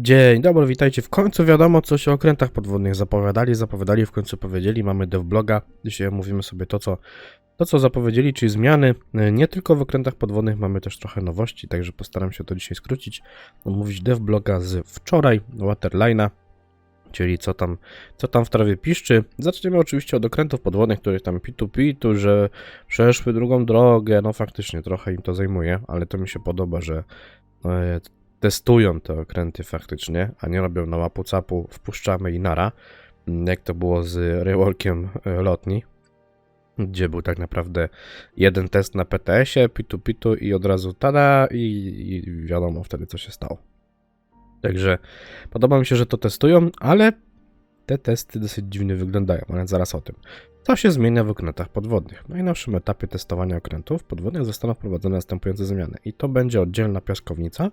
Dzień dobry, witajcie. W końcu wiadomo coś o okrętach podwodnych. Zapowiadali, zapowiadali, w końcu powiedzieli. Mamy devbloga. Dzisiaj omówimy sobie to, co, to, co zapowiedzieli, czyli zmiany. E, Nie tylko w okrętach podwodnych, mamy też trochę nowości, także postaram się to dzisiaj skrócić. Omówić devbloga z wczoraj, Waterline'a, czyli co tam, co tam w trawie piszczy. Zaczniemy oczywiście od okrętów podwodnych, których tam pitu pitu, że przeszły drugą drogę. No faktycznie trochę im to zajmuje, ale to mi się podoba, że e, testują te okręty faktycznie, a nie robią na łapu capu, wpuszczamy i nara, mm, jak to było z reworkiem e, lotni, gdzie był tak naprawdę jeden test na PTS-ie, pitu pitu i od razu tada i, i wiadomo wtedy co się stało. Także podoba mi się, że to testują, ale te testy dosyć dziwnie wyglądają, ale zaraz o tym. Co się zmienia w okrętach podwodnych? W najnowszym etapie testowania okrętów podwodnych zostaną wprowadzone następujące zmiany. I to będzie oddzielna piaskownica,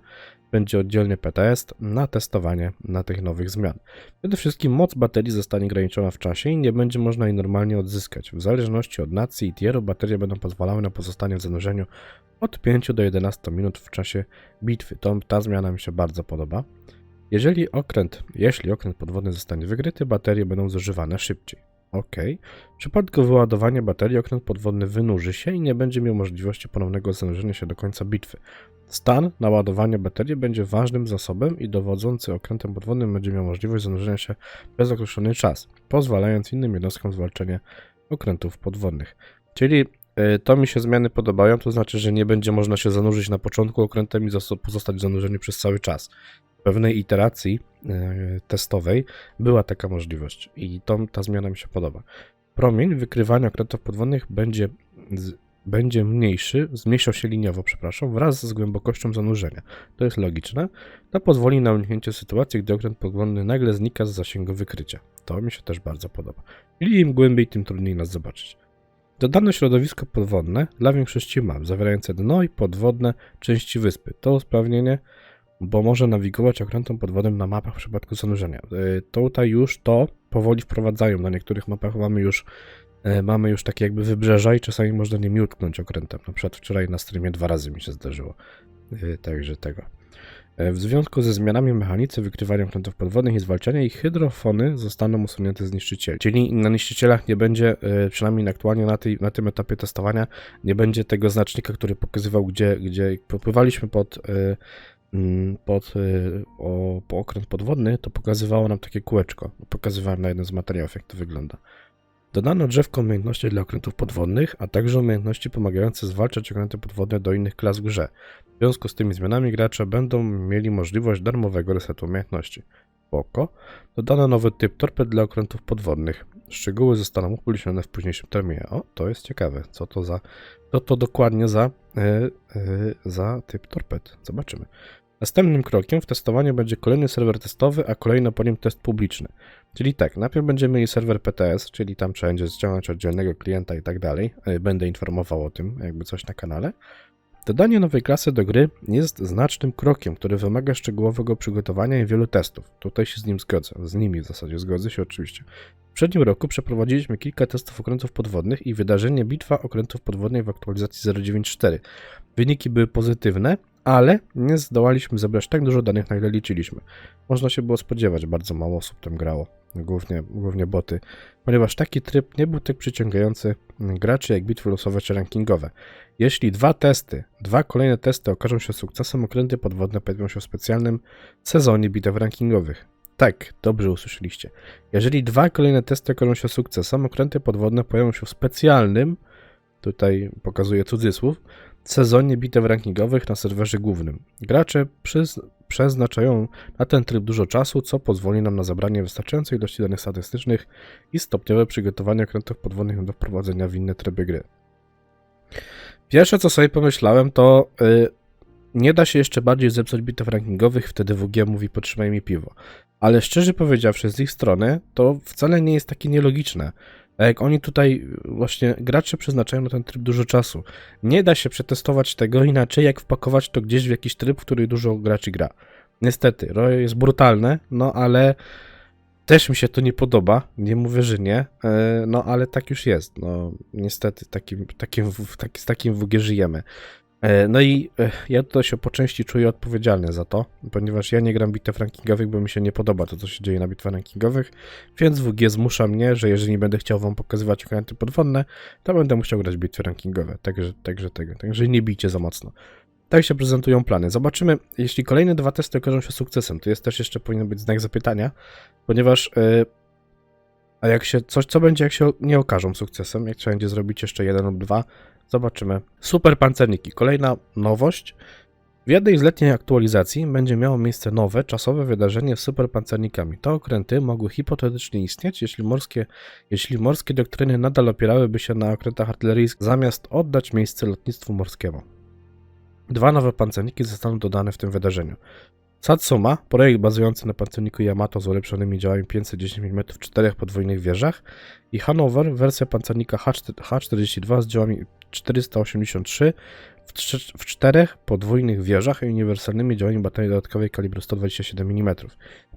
będzie oddzielny PTS na testowanie na tych nowych zmian. Przede wszystkim moc baterii zostanie ograniczona w czasie i nie będzie można jej normalnie odzyskać. W zależności od nacji i tieru baterie będą pozwalały na pozostanie w zanurzeniu od 5 do 11 minut w czasie bitwy. To, ta zmiana mi się bardzo podoba. Jeżeli okręt, jeśli okręt podwodny zostanie wygryty, baterie będą zużywane szybciej. OK. W przypadku wyładowania baterii okręt podwodny wynurzy się i nie będzie miał możliwości ponownego zanurzenia się do końca bitwy. Stan naładowania baterii będzie ważnym zasobem i dowodzący okrętem podwodnym będzie miał możliwość zanurzenia się przez określony czas, pozwalając innym jednostkom zwalczenia okrętów podwodnych. Czyli y, to mi się zmiany podobają, to znaczy, że nie będzie można się zanurzyć na początku okrętem i zosta- pozostać w zanurzeniu przez cały czas. Pewnej iteracji y, testowej była taka możliwość i to, ta zmiana mi się podoba. Promień wykrywania okrętów podwodnych będzie, będzie mniejszy, zmniejszał się liniowo, przepraszam, wraz z głębokością zanurzenia. To jest logiczne. To pozwoli na uniknięcie sytuacji, gdy okręt podwodny nagle znika z zasięgu wykrycia. To mi się też bardzo podoba. Czyli im głębiej, tym trudniej nas zobaczyć. Dodano środowisko podwodne dla większości map, zawierające dno i podwodne części wyspy. To usprawnienie, bo może nawigować okrętem podwodnym na mapach w przypadku zanurzenia. Yy, Tutaj już to powoli wprowadzają. Na niektórych mapach mamy już, yy, mamy już takie jakby wybrzeża i czasami można nimi utknąć okrętem. Na przykład wczoraj na streamie dwa razy mi się zdarzyło. Yy, Także tego. W związku ze zmianami mechanicy wykrywania okrętów podwodnych i zwalczania ich hydrofony zostaną usunięte z niszczycieli. Czyli na niszczycielach nie będzie, przynajmniej aktualnie na, tej, na tym etapie testowania, nie będzie tego znacznika, który pokazywał, gdzie, gdzie popływaliśmy pod, pod yy, o, po okręt podwodny, to pokazywało nam takie kółeczko. Pokazywałem na jednym z materiałów, jak to wygląda. Dodano drzewko umiejętności dla okrętów podwodnych, a także umiejętności pomagające zwalczać okręty podwodne do innych klas w grze. W związku z tymi zmianami gracze będą mieli możliwość darmowego resetu umiejętności. Spoko. Dodano nowy typ torped dla okrętów podwodnych. Szczegóły zostaną upublicznione w późniejszym terminie. O, to jest ciekawe. Co to za. Co to dokładnie za, e, e, za typ torped? Zobaczymy. Następnym krokiem w testowaniu będzie kolejny serwer testowy, a kolejno po nim test publiczny. Czyli tak, najpierw będziemy mieli serwer PTS, czyli tam trzeba będzie ściągnąć oddzielnego klienta i tak dalej. E, Będę informował o tym, jakby coś na kanale. Dodanie nowej klasy do gry jest znacznym krokiem, który wymaga szczegółowego przygotowania i wielu testów. Tutaj się z nim zgodzę, z nimi w zasadzie zgodzę się oczywiście. W przednim roku przeprowadziliśmy kilka testów okrętów podwodnych i wydarzenie Bitwa Okrętów Podwodnych w aktualizacji 094. Wyniki były pozytywne, ale nie zdołaliśmy zebrać tak dużo danych, na ile liczyliśmy. Można się było spodziewać, bardzo mało osób tam grało, głównie, głównie boty, ponieważ taki tryb nie był tak przyciągający graczy jak bitwy losowe czy rankingowe. Jeśli dwa testy, dwa kolejne testy okażą się sukcesem, okręty podwodne pojawią się w specjalnym sezonie bitew rankingowych. Tak, dobrze usłyszeliście. Jeżeli dwa kolejne testy okażą się sukcesem, okręty podwodne pojawią się w specjalnym, tutaj pokazuję cudzysłów, sezonie bitew rankingowych na serwerze głównym. Gracze przeznaczają na ten tryb dużo czasu, co pozwoli nam na zebranie wystarczającej ilości danych statystycznych i stopniowe przygotowanie okrętów podwodnych do wprowadzenia w inne tryby gry. Pierwsze co sobie pomyślałem to y, nie da się jeszcze bardziej zepsuć bitew rankingowych, wtedy WG mówi potrzymaj mi piwo. Ale szczerze powiedziawszy z ich strony to wcale nie jest takie nielogiczne. A jak oni tutaj właśnie gracze przeznaczają na ten tryb dużo czasu. Nie da się przetestować tego inaczej, jak wpakować to gdzieś w jakiś tryb, w który dużo graczy gra. Niestety, to jest brutalne, no ale też mi się to nie podoba. Nie mówię, że nie, e, no ale tak już jest. No niestety, takim, takim, w- z takim WG żyjemy. E, No i e, ja tutaj się po części czuję odpowiedzialny za to, ponieważ ja nie gram bitew rankingowych, bo mi się nie podoba to, co się dzieje na bitwach rankingowych, więc WG zmusza mnie, że jeżeli będę chciał wam pokazywać okręty podwodne, to będę musiał grać bitwy rankingowe, także, także tego, także nie bijcie za mocno. Tak się prezentują plany. Zobaczymy, jeśli kolejne dwa testy okażą się sukcesem, to jest też jeszcze powinien być znak zapytania, ponieważ e, a jak się coś, co będzie, jak się nie okażą sukcesem, jak trzeba będzie zrobić jeszcze jeden lub dwa, zobaczymy. Super pancerniki. Kolejna nowość. W jednej z letniej aktualizacji będzie miało miejsce nowe, czasowe wydarzenie z superpancernikami. Te okręty mogły hipotetycznie istnieć, jeśli morskie, jeśli morskie doktryny nadal opierałyby się na okrętach artyleryjskich, zamiast oddać miejsce lotnictwu morskiemu. Dwa nowe pancerniki zostaną dodane w tym wydarzeniu. Satsuma, projekt bazujący na pancerniku Yamato z ulepszonymi działami 510 mm w czterech podwójnych wieżach i Hanover, wersja pancernika H4- H42 z działami 483 w, w czterech podwójnych wieżach i uniwersalnymi działami baterii dodatkowej kalibru 127 mm.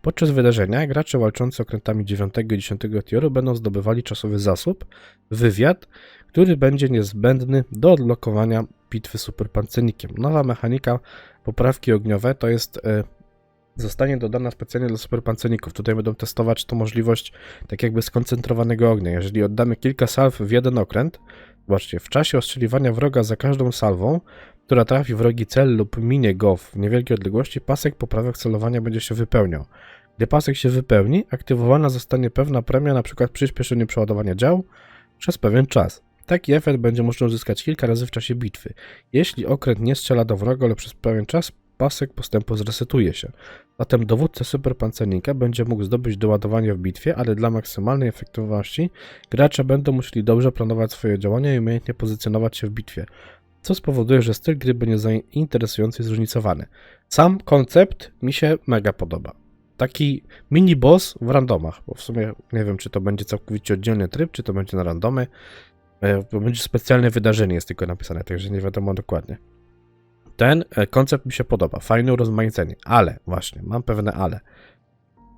Podczas wydarzenia gracze walczący okrętami 9 i 10 tieru będą zdobywali czasowy zasób, wywiad, który będzie niezbędny do odblokowania bitwy superpancernikiem. Nowa mechanika poprawki ogniowe to jest e, zostanie dodana specjalnie dla superpancerników. Tutaj będą testować to możliwość tak jakby skoncentrowanego ognia. Jeżeli oddamy kilka salw w jeden okręt, zobaczcie, w czasie ostrzeliwania wroga za każdą salwą, która trafi wrogi cel lub minie go w niewielkiej odległości, pasek poprawek celowania będzie się wypełniał. Gdy pasek się wypełni, aktywowana zostanie pewna premia, np. przyspieszenie przeładowania dział przez pewien czas. Taki efekt będzie można uzyskać kilka razy w czasie bitwy. Jeśli okręt nie strzela do wroga, ale przez pewien czas pasek postępu zresetuje się. Zatem dowódca superpancernika będzie mógł zdobyć doładowanie w bitwie, ale dla maksymalnej efektywności gracze będą musieli dobrze planować swoje działania i umiejętnie pozycjonować się w bitwie, co spowoduje, że styl gry będzie zainteresujący i zróżnicowany. Sam koncept mi się mega podoba. Taki mini boss w randomach, bo w sumie nie wiem, czy to będzie całkowicie oddzielny tryb, czy to będzie na randomy. E, będzie specjalne wydarzenie, jest tylko napisane, także nie wiadomo dokładnie. Ten e, koncept mi się podoba, fajne urozmaicenie, ale właśnie, mam pewne ale.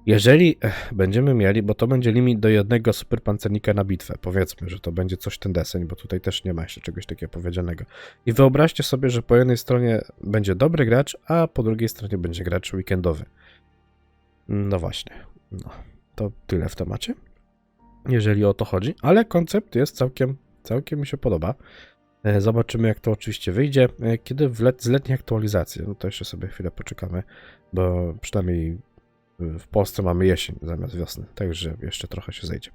Jeżeli będziemy mieli, bo to będzie limit do jednego superpancernika na bitwę, powiedzmy, że to będzie coś ten deseń, bo tutaj też nie ma jeszcze czegoś takiego powiedzianego. I wyobraźcie sobie, że po jednej stronie będzie dobry gracz, a po drugiej stronie będzie gracz weekendowy. No właśnie, no, to tyle w temacie, jeżeli o to chodzi, ale koncept jest całkiem, całkiem mi się podoba. E, Zobaczymy, jak to oczywiście wyjdzie. E, Kiedy w let, z letniej aktualizacji, no to jeszcze sobie chwilę poczekamy, bo przynajmniej w Polsce mamy jesień zamiast wiosny, także jeszcze trochę się zejdzie.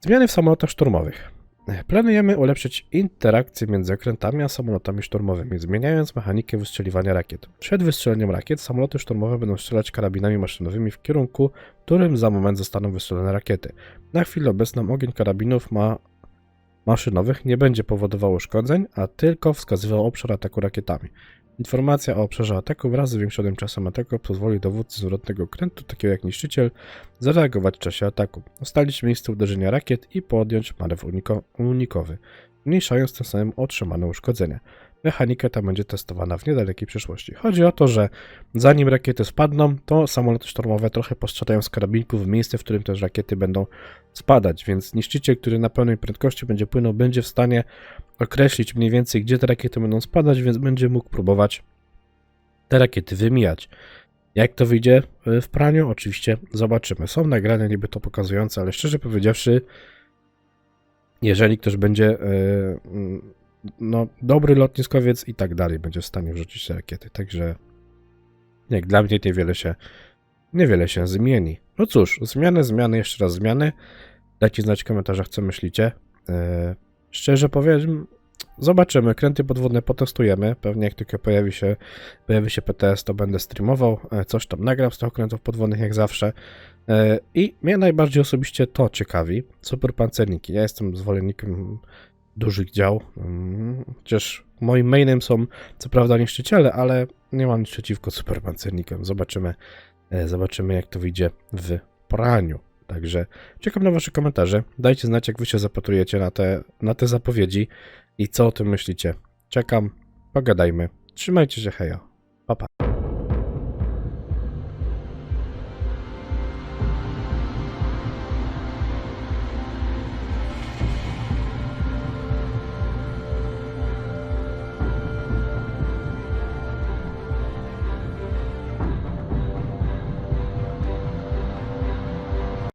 Zmiany w samolotach szturmowych. E, Planujemy ulepszyć interakcję między okrętami a samolotami szturmowymi, zmieniając mechanikę wystrzeliwania rakiet. Przed wystrzeleniem rakiet samoloty szturmowe będą strzelać karabinami maszynowymi w kierunku, którym za moment zostaną wystrzelone rakiety. Na chwilę obecną ogień karabinów ma maszynowych nie będzie powodował uszkodzeń, a tylko wskazywał obszar ataku rakietami. Informacja o obszarze ataku wraz z zwiększonym czasem ataku pozwoli dowódcy zwrotnego okrętu, takiego jak niszczyciel, zareagować w czasie ataku, ustalić miejsce uderzenia rakiet i podjąć manewr uniko- unikowy, zmniejszając tym samym otrzymane uszkodzenia. Mechanika ta będzie testowana w niedalekiej przyszłości. Chodzi o to, że zanim rakiety spadną, to samoloty sztormowe trochę postrzelają z karabinków w miejsce, w którym też rakiety będą spadać, więc niszczyciel, który na pełnej prędkości będzie płynął, będzie w stanie określić mniej więcej, gdzie te rakiety będą spadać, więc będzie mógł próbować te rakiety wymijać. Jak to wyjdzie y, w praniu? Oczywiście zobaczymy. Są nagrania niby to pokazujące, ale szczerze powiedziawszy, jeżeli ktoś będzie mm, no, dobry lotniskowiec i tak dalej, będzie w stanie wrzucić te rakiety. Także jak dla mnie niewiele się, niewiele się zmieni. No cóż, zmiany, zmiany, jeszcze raz zmiany. Dajcie znać w komentarzach, co myślicie. E, szczerze powiem, zobaczymy. Kręty podwodne potestujemy. Pewnie jak tylko pojawi się, pojawi się PTS, to będę streamował. E, coś tam nagram z tych okrętów podwodnych, jak zawsze. E, I mnie najbardziej osobiście to ciekawi. Super pancerniki. Ja jestem zwolennikiem dużych dział. Chociaż moim mainem są co prawda niszczyciele, ale nie mam nic przeciwko super pancernikom. Zobaczymy, e, zobaczymy jak to wyjdzie w praniu. Także czekam na wasze komentarze. Dajcie znać, jak wy się zapatrujecie na te, na te zapowiedzi i co o tym myślicie. Czekam, pogadajmy. Trzymajcie się, hejo. Pa, pa.